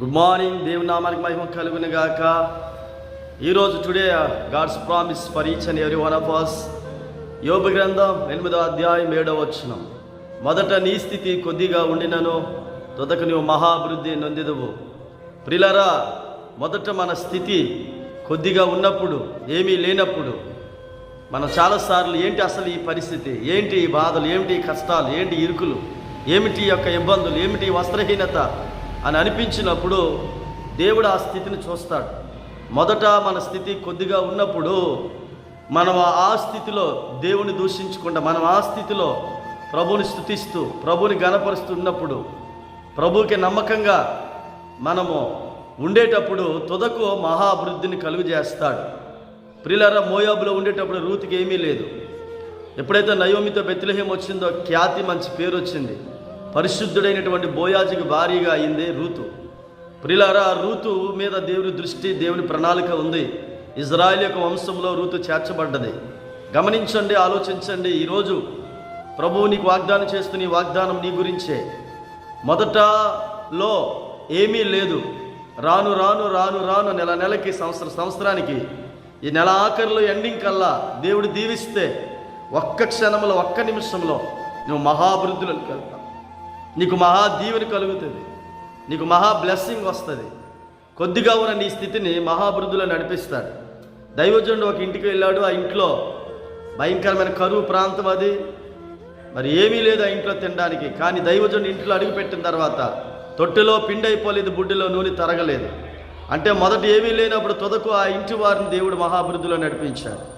Good morning దేవుని నామానికి మహిమ కలుగును గాక ఈరోజు today God's promise for each and every one of us యోగ గ్రంథం ఎనిమిదో అధ్యాయం ఏడవ వచ్చిన మొదట నీ స్థితి కొద్దిగా ఉండినను తొదక నువ్వు మహాభివృద్ధి నొందిదువు. ప్రిలరా మొదట మన స్థితి కొద్దిగా ఉన్నప్పుడు ఏమీ లేనప్పుడు మనం చాలాసార్లు ఏంటి అసలు ఈ పరిస్థితి? ఏంటి ఈ బాధలు? ఏమిటి ఈ కష్టాలు? ఏంటి ఇరుకులు? ఏమిటి యొక్క ఇబ్బందులు? ఏమిటి వస్త్రహీనత? అని అనిపించినప్పుడు దేవుడు ఆ స్థితిని చూస్తాడు. మొదట మన స్థితి కొద్దిగా ఉన్నప్పుడు మనం ఆ స్థితిలో దేవుని దూషించకుండా మనం ఆ స్థితిలో ప్రభుని స్థుతిస్తూ ప్రభుని గణపరుస్తున్నప్పుడు ప్రభుకి నమ్మకంగా మనము ఉండేటప్పుడు తుదకు మహాభివృద్ధిని కలుగు చేస్తాడు. ప్రిలర మోయాబులో ఉండేటప్పుడు రూతికి ఏమీ లేదు. ఎప్పుడైతే నయోమితో బెత్లహేం వచ్చిందో ఖ్యాతి మంచి పేరు వచ్చింది. పరిశుద్ధుడైనటువంటి బోయాజికి భారీగా అయింది రూతు. ప్రిలారా రూతు మీద దేవుని దృష్టి దేవుని ప్రణాళిక ఉంది. ఇజ్రాయెల్ యొక్క వంశంలో రూతు చేర్చబడ్డది. గమనించండి ఆలోచించండి. ఈరోజు ప్రభువు నీకు వాగ్దానం చేస్తున్న ఈ వాగ్దానం నీ గురించే. మొదటలో ఏమీ లేదు. రాను రాను రాను రాను నెల నెలకి సంవత్సర సంవత్సరానికి ఈ నెల ఆఖరిలో ఎండింగ్ కల్లా దేవుడు దీవిస్తే ఒక్క క్షణంలో ఒక్క నిమిషంలో నువ్వు మహాభివృద్ధిలోకి నీకు మహా దీవెని కలుగుతుంది. నీకు మహా బ్లెస్సింగ్ వస్తుంది. కొద్దిగా ఉన్న నీ స్థితిని మహాభివృద్ధిలో నడిపిస్తాడు దైవజనుడు ఒక ఇంటికి వెళ్ళాడు ఆ ఇంట్లో భయంకరమైన కరువు ప్రాంతం అది. మరి ఏమీ లేదు ఆ ఇంట్లో తినడానికి. కానీ దైవజనుడు ఇంట్లో అడుగుపెట్టిన తర్వాత తొట్టెలో పిండి అయిపోలేదు బుడ్డిలో నూనె తరగలేదు. అంటే మొదట ఏమీ లేనప్పుడు తొదకు ఆ ఇంటి వారిని దేవుడు మహాభివృద్ధిలో నడిపించాడు.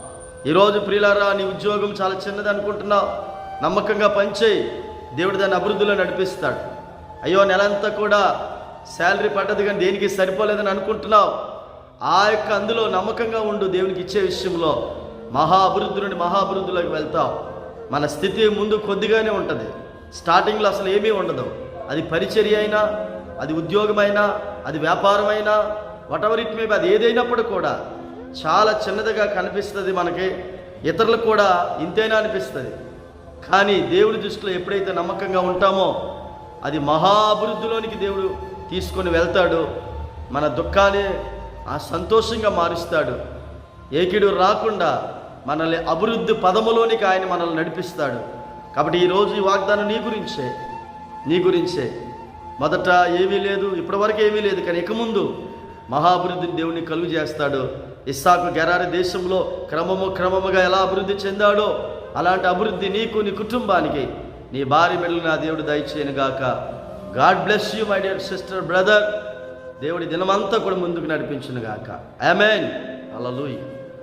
ఈరోజు ప్రియులారా నీ ఉద్యోగం చాలా చిన్నది అనుకుంటున్నావు నమ్మకంగా పనిచేయి దేవుడు దాన్ని అభివృద్ధిలో నడిపిస్తాడు. అయ్యో నెలంతా కూడా శాలరీ పడ్డది కానీ దేనికి సరిపోలేదని అనుకుంటున్నావు? ఆ యొక్క అందులో నమ్మకంగా ఉండు దేవునికి ఇచ్చే విషయంలో. మహా అభివృద్ధి నుండి మహాభివృద్ధిలోకి వెళ్తావు. మన స్థితి ముందు కొద్దిగానే ఉంటుంది. స్టార్టింగ్లో అసలు ఏమీ ఉండదు. అది పరిచర్య అయినా అది ఉద్యోగమైనా అది వ్యాపారమైనా వాటెవర్ ఇట్ మేబీ అది ఏదైనప్పుడు కూడా చాలా చిన్నదిగా కనిపిస్తుంది మనకి. ఇతరులకు కూడా ఇంతేనా అనిపిస్తుంది. కానీ దేవుడి దృష్టిలో ఎప్పుడైతే నమ్మకంగా ఉంటామో అది మహాభివృద్ధిలోనికి దేవుడు తీసుకొని వెళ్తాడు. మన దుఃఖాన్ని ఆ సంతోషంగా మారుస్తాడు. ఏకిడు రాకుండా మనల్ని అభివృద్ధి పదములోనికి ఆయన మనల్ని నడిపిస్తాడు. కాబట్టి ఈరోజు ఈ వాగ్దానం నీ గురించే నీ గురించే. మొదట ఏమీ లేదు ఇప్పటివరకు ఏమీ లేదు కానీ ఇక ముందు మహాభివృద్ధిని దేవుని కలుగు చేస్తాడు. ఇస్సాకు గెరారి దేశంలో క్రమము క్రమముగా ఎలా అభివృద్ధి చెందాడో అలాంటి అభివృద్ధి నీకు నీ కుటుంబానికి. నీ భార్య మెడలు నా దేవుడు దయచేయను గాక. God bless you my dear sister brother. దేవుడి దినమంతా కూడా ముందుకు నడిపించును గాక. ఆమెన్ అలలుయ్